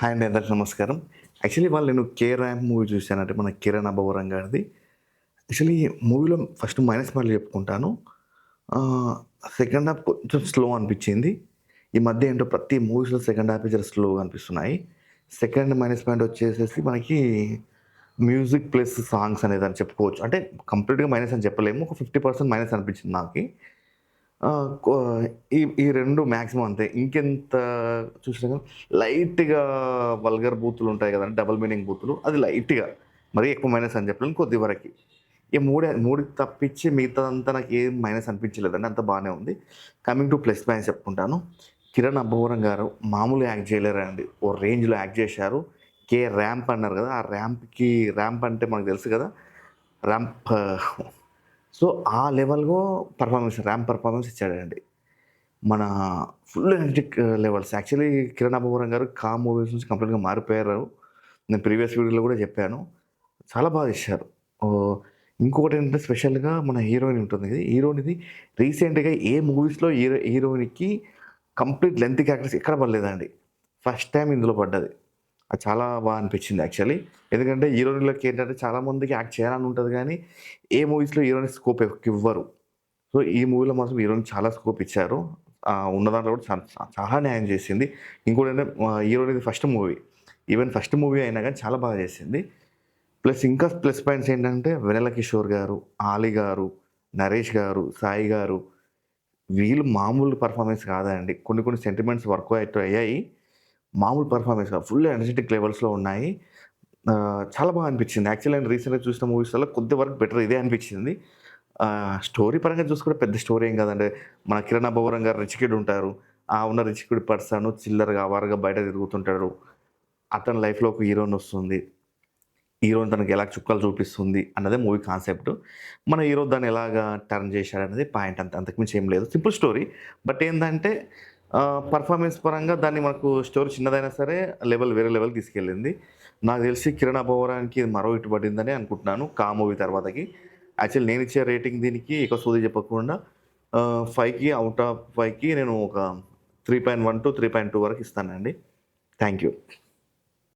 Hi అండి అందరికి నమస్కారం. యాక్చువల్లీ వాళ్ళు నేను కే ర్యాంప్ మూవీ చూశానంటే మన కిరణ్ అబ్బవరం గారిది. యాక్చువల్లీ మూవీలో ఫస్ట్ మైనస్ పాయింట్లు చెప్పుకుంటాను. సెకండ్ హాఫ్ కొంచెం స్లో అనిపించింది. ఈ మధ్య ఏంటో ప్రతి మూవీస్లో సెకండ్ హాఫ్ జర స్లోగా అనిపిస్తున్నాయి. సెకండ్ మైనస్ పాయింట్ వచ్చేసేసి మనకి మ్యూజిక్ ప్లస్ సాంగ్స్ అనేది అని చెప్పుకోవచ్చు. అంటే కంప్లీట్గా మైనస్ అని చెప్పలేము ఒక ఫిఫ్టీ పర్సెంట్ మైనస్ అనిపించింది నాకు. ఈ ఈ రెండు మ్యాక్సిమం అంతే. ఇంకెంత చూసినా లైట్గా వల్గర్ బూతులు ఉంటాయి కదండి డబల్ మీనింగ్ బూతులు. అది లైట్గా మరీ ఎక్కువ మైనస్ అని చెప్పలేను కొద్ది వరకు. ఈ మూడే మూడు తప్పించి మిగతాదంతా నాకు ఏం మైనస్ అనిపించలేదండి అంత బాగానే ఉంది. కమింగ్ టు ప్లస్ మైనస్ చెప్పుకుంటాను. కిరణ్ అబ్బవరం గారు మామూలు యాక్ట్ చేయలేరండి ఓ రేంజ్లో యాక్ట్ చేశారు. కే ర్యాంప్ అన్నారు కదా ఆ ర్యాంప్కి ర్యాంప్ అంటే మనకు తెలుసు కదా. ర్యాంప్ సో ఆ లెవెల్లో పర్ఫార్మెన్స్ ర్యాంప్ పర్ఫార్మెన్స్ ఇచ్చాడండి. మన full energetic levels actually Kiran Abbavaram గారు కా మూవీస్ నుంచి కంప్లీట్గా మారిపోయారు. నేను ప్రీవియస్ వీడియోలో కూడా చెప్పాను. చాలా బాగా ఇచ్చారు ఇంకొకటి ఏంటంటే స్పెషల్గా మన హీరోయిన్ ఉంటుంది ఇది హీరోయిన్ది రీసెంట్గా ఏ మూవీస్లో హీరో హీరోయిన్కి కంప్లీట్ లెంత్ క్యారెక్టర్స్ ఎక్కడ పడలేదండి. ఫస్ట్ టైం ఇందులో పడ్డది. అది చాలా బాగా అనిపించింది యాక్చువల్లీ. ఎందుకంటే హీరోయిన్లకి ఏంటంటే చాలామందికి యాక్ట్ చేయాలని ఉంటుంది కానీ ఏ మూవీస్లో హీరోయిన్ స్కోప్ ఇవ్వరు. సో ఈ మూవీలో మాత్రం హీరోయిన్ చాలా స్కోప్ ఇచ్చారు. ఉన్న దాంట్లో కూడా చాలా న్యాయం చేసింది. ఇంకోటి అంటే హీరోయిన్ ఇది first movie. Even first movie అయినా కానీ చాలా బాగా చేసింది. ప్లస్ ఇంకా ప్లస్ పాయింట్స్ ఏంటంటే వెనెల కిషోర్ గారు ఆలి గారు నరేష్ గారు సాయి గారు వీళ్ళు మామూలు పర్ఫార్మెన్స్ కాదండి. కొన్ని కొన్ని సెంటిమెంట్స్ వర్క్ అయితే అయ్యాయి. మామూలు పర్ఫార్మెన్స్ ఫుల్ ఎనర్జెటిక్ లెవెల్స్లో ఉన్నాయి. చాలా బాగా అనిపించింది. యాక్చువల్లీ నేను రీసెంట్గా చూసిన మూవీస్లో కొద్ది వరకు బెటర్ ఇదే అనిపించింది. స్టోరీ పరంగా చూసుకుంటే పెద్ద స్టోరీ ఏం కాదండి. మన కిరణ్ అబ్బవరం గారు రిచికిడ్ ఉంటారు. ఆ ఉన్న రిచికిడ్ పర్సన్ చిల్లరగా అవారుగా బయట తిరుగుతుంటాడు. అతని లైఫ్లో ఒక హీరోయిన్ వస్తుంది. హీరోయిన్ తనకి ఎలా చుక్కలు చూపిస్తుంది అన్నదే మూవీ కాన్సెప్ట్ మన హీరో దాన్ని ఎలాగా టర్న్ చేశాడనేది పాయింట్ అంత అంతకుమించి ఏం లేదు. సింపుల్ స్టోరీ బట్ ఏంటంటే పర్ఫార్మెన్స్ పరంగా దాన్ని మనకు స్టోర్ చిన్నదైనా సరే లెవెల్ వేరే లెవెల్ తీసుకెళ్ళింది. నాకు తెలిసి కిరణ్ అబ్బవరానికి మరో ఇటు పడిందని అనుకుంటున్నాను కా మూవీ తర్వాతకి. యాక్చువల్ నేను ఇచ్చే రేటింగ్ దీనికి ఎక్కువ సోది చెప్పకుండా ఫైవ్కి అవుట్ ఆఫ్ ఫైవ్కి నేను ఒక three point one two three point two వరకు ఇస్తానండి. Thank you